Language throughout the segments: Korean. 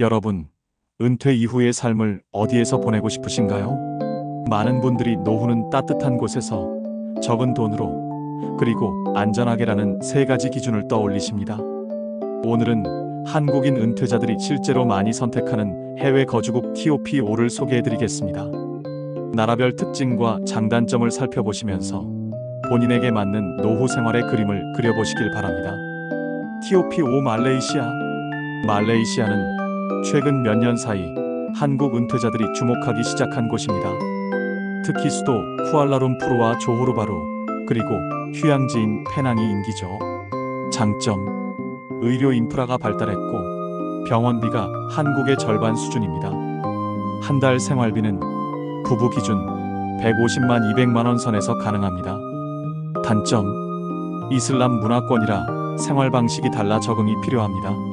여러분, 은퇴 이후의 삶을 어디에서 보내고 싶으신가요? 많은 분들이 노후는 따뜻한 곳에서 적은 돈으로 그리고 안전하게라는 세 가지 기준을 떠올리십니다. 오늘은 한국인 은퇴자들이 실제로 많이 선택하는 해외 거주국 TOP5를 소개해드리겠습니다. 나라별 특징과 장단점을 살펴보시면서 본인에게 맞는 노후 생활의 그림을 그려보시길 바랍니다. TOP5 말레이시아 말레이시아는 최근 몇 년 사이 한국 은퇴자들이 주목하기 시작한 곳입니다. 특히 수도 쿠알라룸푸르와 조호르바루 그리고 휴양지인 페낭이 인기죠. 장점 의료 인프라가 발달했고 병원비가 한국의 절반 수준입니다. 한 달 생활비는 부부 기준 150만 200만 원 선에서 가능합니다. 단점 이슬람 문화권이라 생활 방식이 달라 적응이 필요합니다.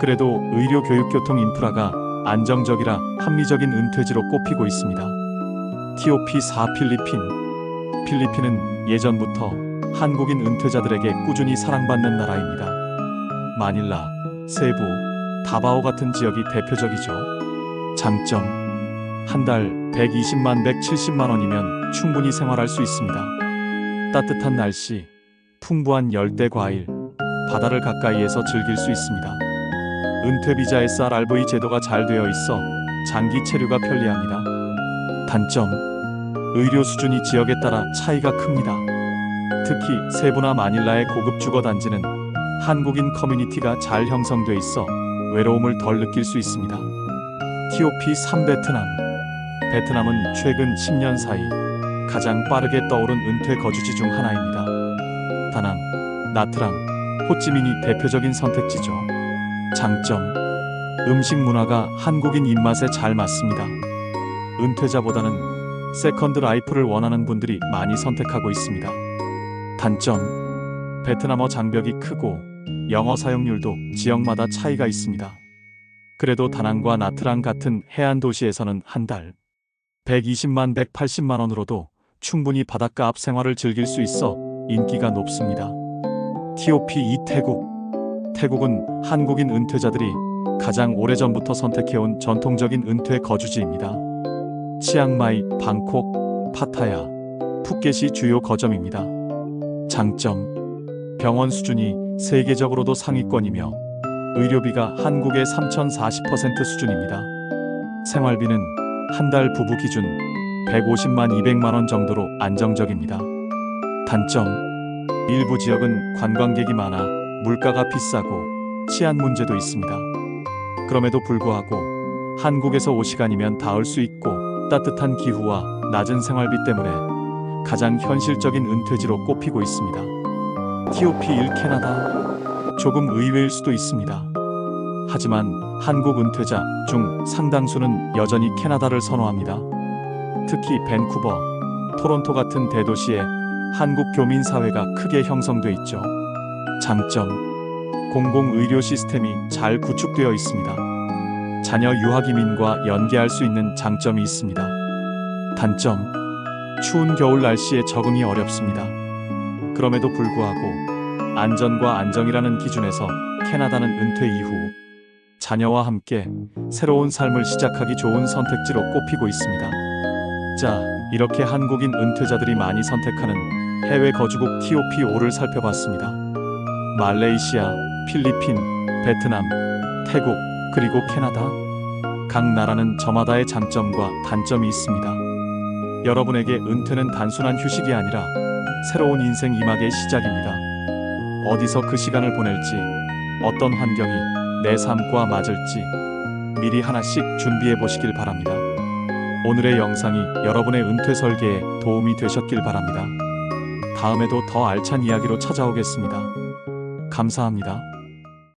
그래도 의료 교육 교통 인프라가 안정적이라 합리적인 은퇴지로 꼽히고 있습니다. TOP4 필리핀 필리핀은 예전부터 한국인 은퇴자들에게 꾸준히 사랑받는 나라입니다. 마닐라, 세부, 다바오 같은 지역이 대표적이죠. 장점 한 달 120만 170만 원이면 충분히 생활할 수 있습니다. 따뜻한 날씨, 풍부한 열대 과일, 바다를 가까이에서 즐길 수 있습니다. 은퇴 비자 SRRV 제도가 잘 되어 있어 장기 체류가 편리합니다. 단점 의료 수준이 지역에 따라 차이가 큽니다. 특히 세부나 마닐라의 고급 주거 단지는 한국인 커뮤니티가 잘 형성돼 있어 외로움을 덜 느낄 수 있습니다. TOP 3 베트남 베트남은 최근 10년 사이 가장 빠르게 떠오른 은퇴 거주지 중 하나입니다. 다낭, 나트랑, 호찌민이 대표적인 선택지죠. 장점 음식 문화가 한국인 입맛에 잘 맞습니다. 은퇴자보다는 세컨드 라이프를 원하는 분들이 많이 선택하고 있습니다. 단점 베트남어 장벽이 크고 영어 사용률도 지역마다 차이가 있습니다. 그래도 다낭과 나트랑 같은 해안 도시에서는 한 달 120만 180만 원으로도 충분히 바닷가 앞 생활을 즐길 수 있어 인기가 높습니다. TOP 2 태국 태국은 한국인 은퇴자들이 가장 오래전부터 선택해온 전통적인 은퇴 거주지입니다. 치앙마이, 방콕, 파타야, 푸켓이 주요 거점입니다. 장점 병원 수준이 세계적으로도 상위권이며 의료비가 한국의 3,040% 수준입니다. 생활비는 한 달 부부 기준 150만 200만 원 정도로 안정적입니다. 단점 일부 지역은 관광객이 많아 물가가 비싸고 치안 문제도 있습니다. 그럼에도 불구하고 한국에서 5시간이면 닿을 수 있고 따뜻한 기후와 낮은 생활비 때문에 가장 현실적인 은퇴지로 꼽히고 있습니다. TOP 1 캐나다 조금 의외일 수도 있습니다. 하지만 한국 은퇴자 중 상당수는 여전히 캐나다를 선호합니다. 특히 밴쿠버, 토론토 같은 대도시에 한국 교민 사회가 크게 형성돼 있죠. 장점 공공의료 시스템이 잘 구축되어 있습니다. 자녀 유학 이민과 연계할 수 있는 장점이 있습니다. 단점 추운 겨울 날씨에 적응이 어렵습니다. 그럼에도 불구하고 안전과 안정이라는 기준에서 캐나다는 은퇴 이후 자녀와 함께 새로운 삶을 시작하기 좋은 선택지로 꼽히고 있습니다. 자, 이렇게 한국인 은퇴자들이 많이 선택하는 해외 거주국 TOP5를 살펴봤습니다. 말레이시아, 필리핀, 베트남, 태국, 그리고 캐나다. 각 나라는 저마다의 장점과 단점이 있습니다. 여러분에게 은퇴는 단순한 휴식이 아니라 새로운 인생 이막의 시작입니다. 어디서 그 시간을 보낼지, 어떤 환경이 내 삶과 맞을지 미리 하나씩 준비해 보시길 바랍니다. 오늘의 영상이 여러분의 은퇴 설계에 도움이 되셨길 바랍니다. 다음에도 더 알찬 이야기로 찾아오겠습니다. 감사합니다.